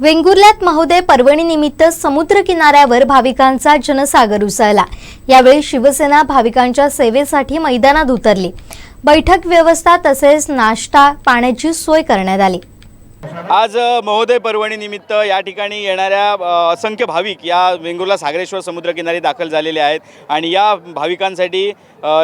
वेंगुर्ल्यात महोदय पर्वणीनिमित्त समुद्र किनाऱ्यावर भाविकांचा जनसागर उसळला. यावेळी शिवसेना भाविकांच्या सेवेसाठी मैदानात उतरली. बैठक व्यवस्था तसेच नाश्ता पाण्याची सोय करण्यात आली. आज महोदय पर्वणी निमित्त या ठिकाणी येणाऱ्या असंख्य भाविक या वेंगुर्ला सागरेश्वर समुद्रकिनारी दाखल झालेले आहेत आणि या भाविकांसाठी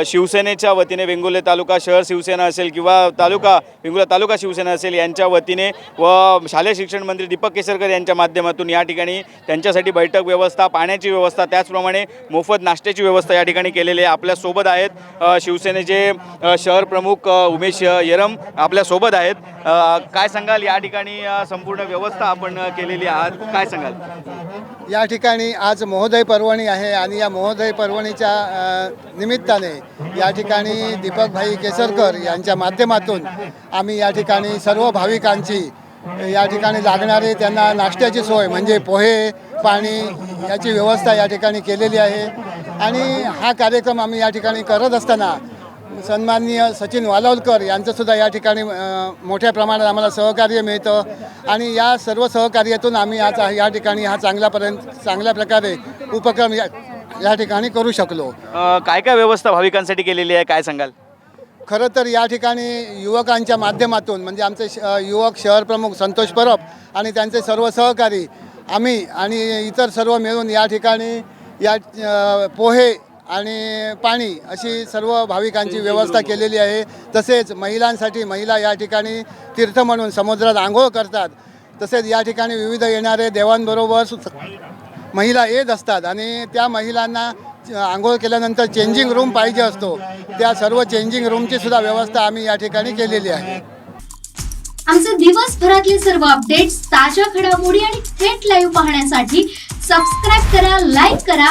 शिवसेनेच्या वतीने वेंगुर्ले तालुका शहर शिवसेना असेल किंवा तालुका वेंगुर्ला तालुका शिवसेना असेल यांच्या वतीने व शालेय शिक्षण मंत्री दीपक केसरकर यांच्या माध्यमातून या ठिकाणी त्यांच्यासाठी बैठक व्यवस्था पाण्याची व्यवस्था त्याचप्रमाणे मोफत नाश्त्याची व्यवस्था या ठिकाणी केलेली आहे. आपल्यासोबत आहेत शिवसेनेचे शहर प्रमुख उमेश येरम आपल्यासोबत आहेत. काय सांगाल या ठिकाणी? ठिकाणी संपूर्ण व्यवस्था आपण केलेली आहात. काय सांगाल? या ठिकाणी आज महोदय पर्वणी आहे आणि या महोदय पर्वणीच्या निमित्ताने या ठिकाणी दीपकभाई केसरकर यांच्या माध्यमातून आम्ही या ठिकाणी सर्व भाविकांची या ठिकाणी लागणारे त्यांना नाश्त्याची सोय म्हणजे पोहे पाणी याची व्यवस्था या ठिकाणी केलेली आहे. आणि हा कार्यक्रम आम्ही या ठिकाणी करत असताना सन्माननीय सचिन वालावलकर यांचं सुद्धा या ठिकाणी मोठ्या प्रमाणात आम्हाला सहकार्य मिळतं. आणि या सर्व सहकार्यातून आम्ही आज या ठिकाणी हा चांगल्यापर्यंत चांगल्या प्रकारे उपक्रम या या ठिकाणी करू शकलो. काय काय व्यवस्था भाविकांसाठी केलेली आहे? काय सांगाल? खरं तर या ठिकाणी युवकांच्या माध्यमातून म्हणजे आमचे श- युवक शहर प्रमुख संतोष परब आणि त्यांचे सर्व सहकारी आम्ही आणि इतर सर्व मिळून या ठिकाणी या पोहे आणि पाणी अशी सर्व भाविकांची व्यवस्था केलेली आहे. तसेच महिलांसाठी महिला या ठिकाणी तीर्थ म्हणून समुद्रात आंघोळ करतात. तसेच या ठिकाणी विविध येणारे देवांबरोबर सु- महिला येत असतात आणि त्या महिलांना आंघोळ केल्यानंतर चेंजिंग रूम पाहिजे असतो. त्या सर्व चेंजिंग रूमची सुद्धा व्यवस्था आम्ही या ठिकाणी केलेली आहे. आमचे दिवसभरातले सर्व अपडेट्स ताज्या घडामोडी आणि थेट लाईव्ह पाहण्यासाठी सबस्क्राईब करा लाईक करा